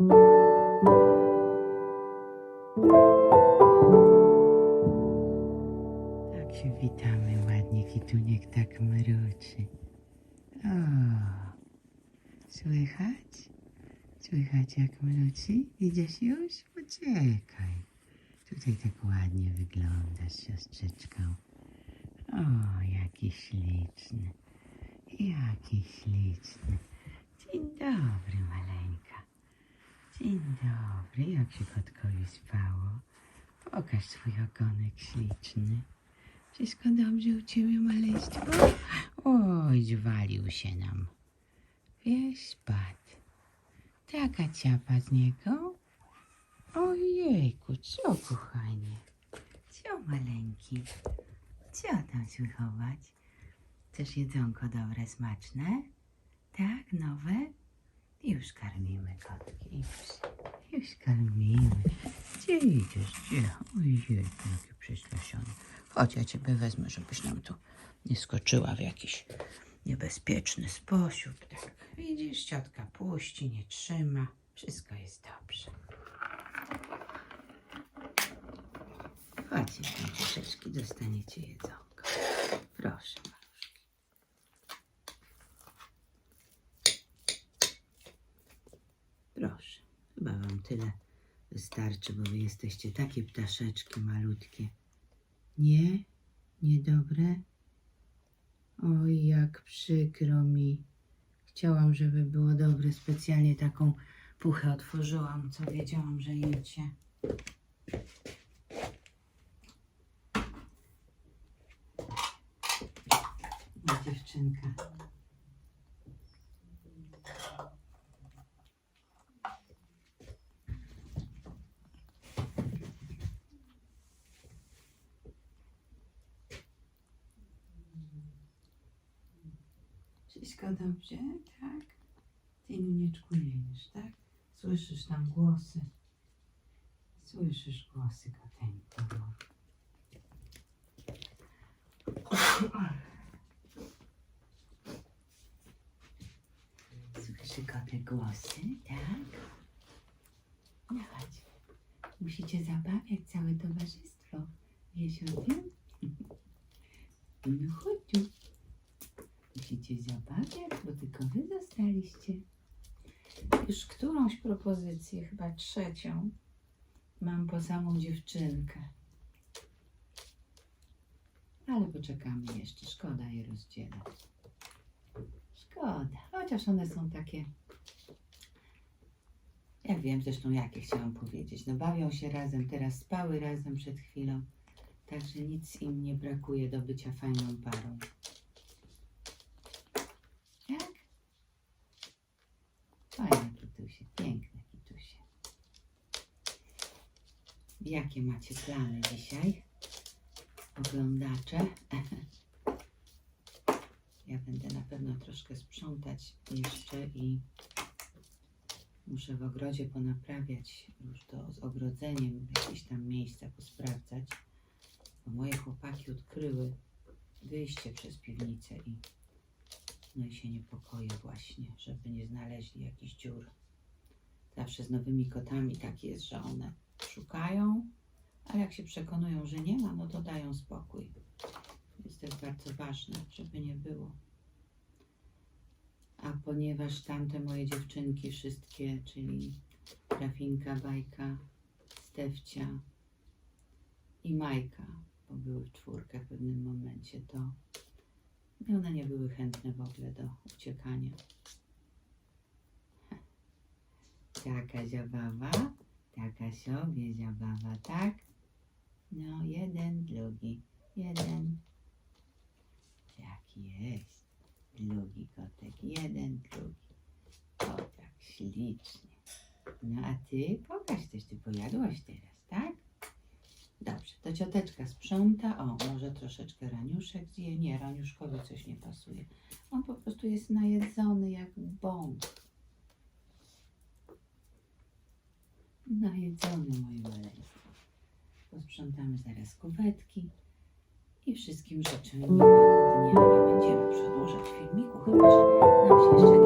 Tak się witamy ładnie, Kituniek tak mruczy. O, słychać? Słychać jak mruczy? Idziesz już? Poczekaj. Tutaj tak ładnie wyglądasz, siostrzyczką. O, jaki śliczny. Jaki śliczny. Dzień dobry, maleńka. Dzień dobry. Jak się kotkowi spało? Pokaż swój ogonek śliczny. Wszystko dobrze u ciebie, maleństwo? Oj, zwalił się nam. Wiesz, spadł. Taka ciapa z niego. Ojejku, co kochanie? Co maleńki? Co tam słychować? Chcesz jedzonko dobre, smaczne? Tak, nowe? Już karmimy kotki, już. Już karmimy. Gdzie idziesz? Gdzie? Ojejku, jakie przestraszone. Chodź, ja ciebie wezmę, żebyś nam tu nie skoczyła w jakiś niebezpieczny sposób. Tak, widzisz, ciotka puści, nie trzyma. Wszystko jest dobrze. Chodźcie, tam dostaniecie jedzonko. Proszę, maluszki. Proszę, chyba wam tyle wystarczy, bo wy jesteście takie ptaszeczki malutkie. Nie? Niedobre? Oj, jak przykro mi. Chciałam, żeby było dobre. Specjalnie taką puchę otworzyłam, co wiedziałam, że jecie. Dziewczynka. Wszystko dobrze, tak? Ty, Nunieczku, nie jesz, tak? Słyszysz tam głosy. Słyszysz głosy koteńko. Słyszy kotek głosy, tak? No chodź. Musicie zabawiać całe towarzystwo. Wiesz o? No chodź tu. Musicie zabawiać, bo tylko wy zostaliście. Już którąś propozycję, chyba trzecią, mam po samą dziewczynkę. Ale poczekamy jeszcze, szkoda je rozdzielać. Szkoda, chociaż one są takie. Ja wiem zresztą, jakie chciałam powiedzieć. No, bawią się razem, teraz spały razem przed chwilą, także nic im nie brakuje do bycia fajną parą. Jak? Fajne kitusie, piękne kitusie. Jakie macie plany dzisiaj? Oglądacze? Ja będę na pewno troszkę sprzątać jeszcze i muszę w ogrodzie ponaprawiać już to z ogrodzeniem, jakieś tam miejsca posprawdzać, bo moje chłopaki odkryły wyjście przez piwnicę i no i się niepokoję właśnie, żeby nie znaleźli jakichś dziur. Zawsze z nowymi kotami tak jest, że one szukają, a jak się przekonują, że nie ma, no to dają spokój. Więc to jest bardzo ważne, żeby nie było. A ponieważ tamte moje dziewczynki wszystkie, czyli Trafinka, Bajka, Stefcia i Majka, bo były w czwórkę w pewnym momencie, to one nie były chętne w ogóle do uciekania. Taka zabawa, taka sobie zabawa, tak? No, jeden, drugi, jeden. Tak jest. Drugi kotek, jeden, drugi. O, tak ślicznie. No a ty, pokaż coś, ty pojadłaś teraz, tak? Dobrze, to cioteczka sprząta. O, może troszeczkę raniuszek zje. Nie, raniuszkowi coś nie pasuje. On po prostu jest najedzony jak bąk. Najedzony, moje maleństwo. Posprzątamy zaraz kuwetki i wszystkim życzymy miłego dnia. Nie będziemy przedłużać filmiku, chyba że nam się jeszcze.